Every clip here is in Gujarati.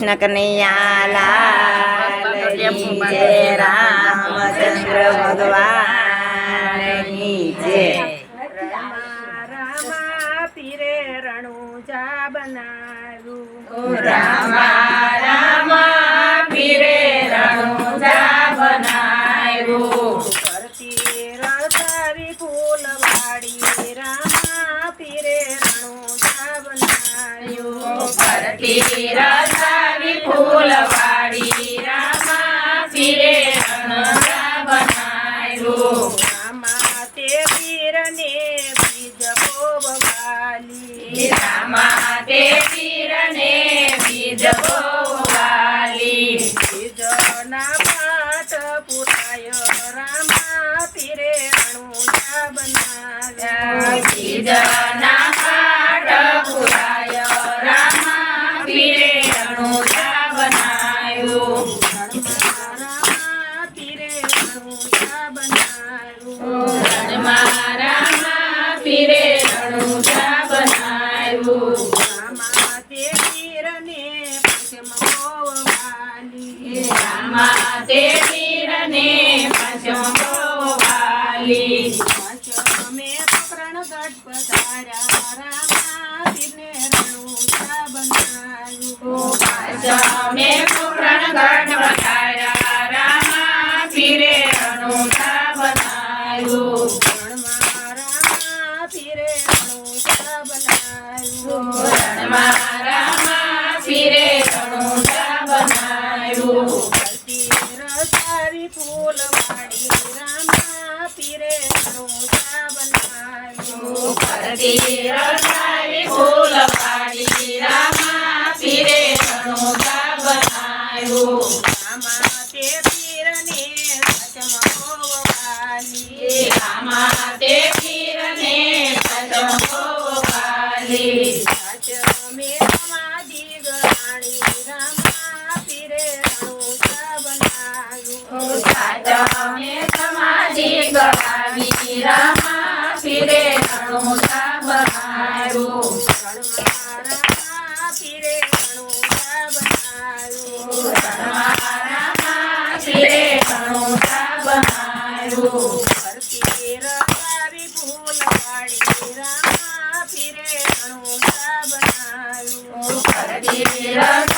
કૃષ્ણ કનૈયા લાલ જય રામચંદ્ર ભગવાન જય રામા પીરે રણુજા બનાવ્યું રામા રામા પીરે રણુજા બનાવ્યું કરતી રણસારી ફૂલવાડી રામા પીરે રણુજા બનાવ્યું ફરતી રસાવી ફૂલવાડી રામા પીરે રણુજા બનાવ્યું રામા તે પીરને બીજ વાલી રામા તે પીરને બીજ વાલી બીજના પાઠ પુરાય રામા પીરે રણુજા બનાવ્યા બીજના પીરે રણુજા બનાવ્યું રણમાં રામા પીરે રણુજા બનાવ્યું રામા તે પીરને પશ્ચિમ વાલી. રામા તે રસારી ફૂલવાડી રામા પીરે રણુજા બનાવ્યું ફરતી રસાવી ફૂલવાડી રામા પીરે રણુજા બનાવ્યું રામા તે પીરને રામા તે પીરને પચમકો વાલી સાચમે સમાધિ ગવાવી રામા પીરે રણુજા બનાવ્યું રણમાં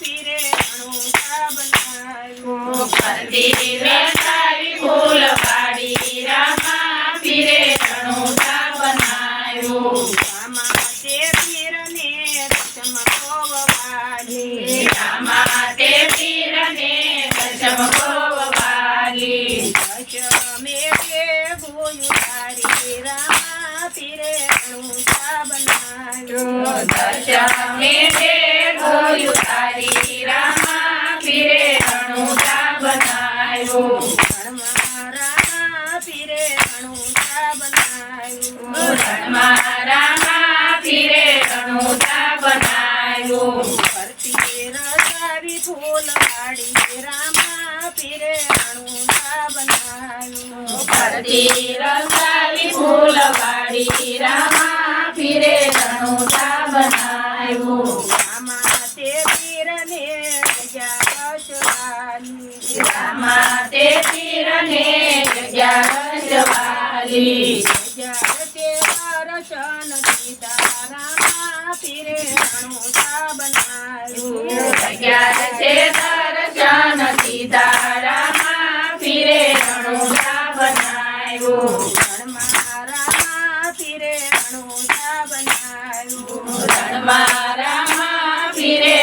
પીરે રણુજા બનાવ્યું. ધરતી રસારી ફૂલવાડી રામા પીરે રણુજા બનાવ્યું. રામા તે પીરને ચમકોવાલી રામા તે પીરને ચમકો વાલી રામા પીરે રણુજા બનાવ્યું. દશમે ગોયું તારી રામા પીરે રણુજા બનાવ્યું રણમાં રામા પીરે બનાવ્યું. પીરને જગ્યા વાલી જગતે દર્શન દીધા રામા પીરે રણુજા બનાવ્યું જગ્યા છે દર્શન સીધા રામા પીરે રણુજા બનાવ્યું રણમાં રામા પીરે રણુજા બનાવ્યું રણમાં રામા પીરે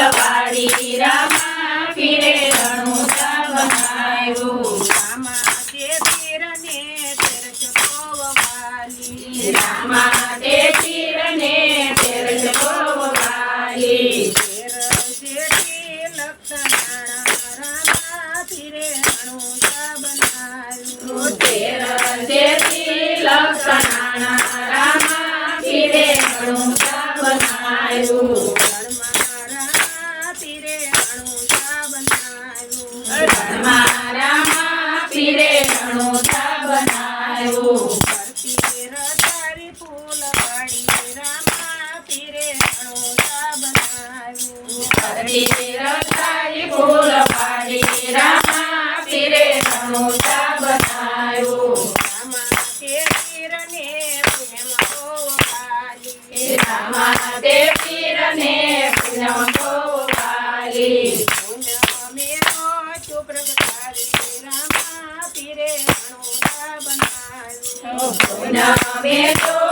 ફૂલવાડી રામા પીરે રણુજા બનાવ્યું રામા તે પીરને તેરચકો વાલી રામા તે પીરને તેરજ વાલી તેર જેઠી લક્ષણાણા રામા પીરે રણુજા બનાવ્યું બનાવ્યું ફરતી રસાલી ફૂલવાડી રામા પીરે રણુજા બનાવ્યું રામા તે પીરને ગોવાલી પૂનમ ગોવાલી પૂનમે નો ચોપ્રગટારી રામા પીરે રણુજા બનાવ્યું પૂનમે તો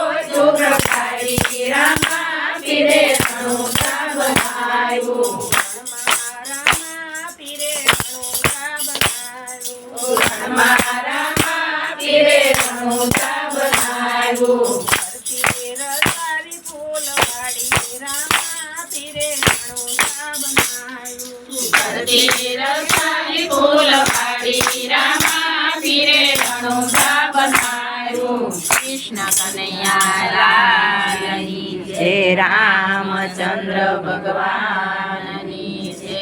રણુજા બનાવ્યું રામા પીરે રણુજા બનાવ્યું કૃષ્ણ કનૈયા જય રામચંદ્ર ભગવાન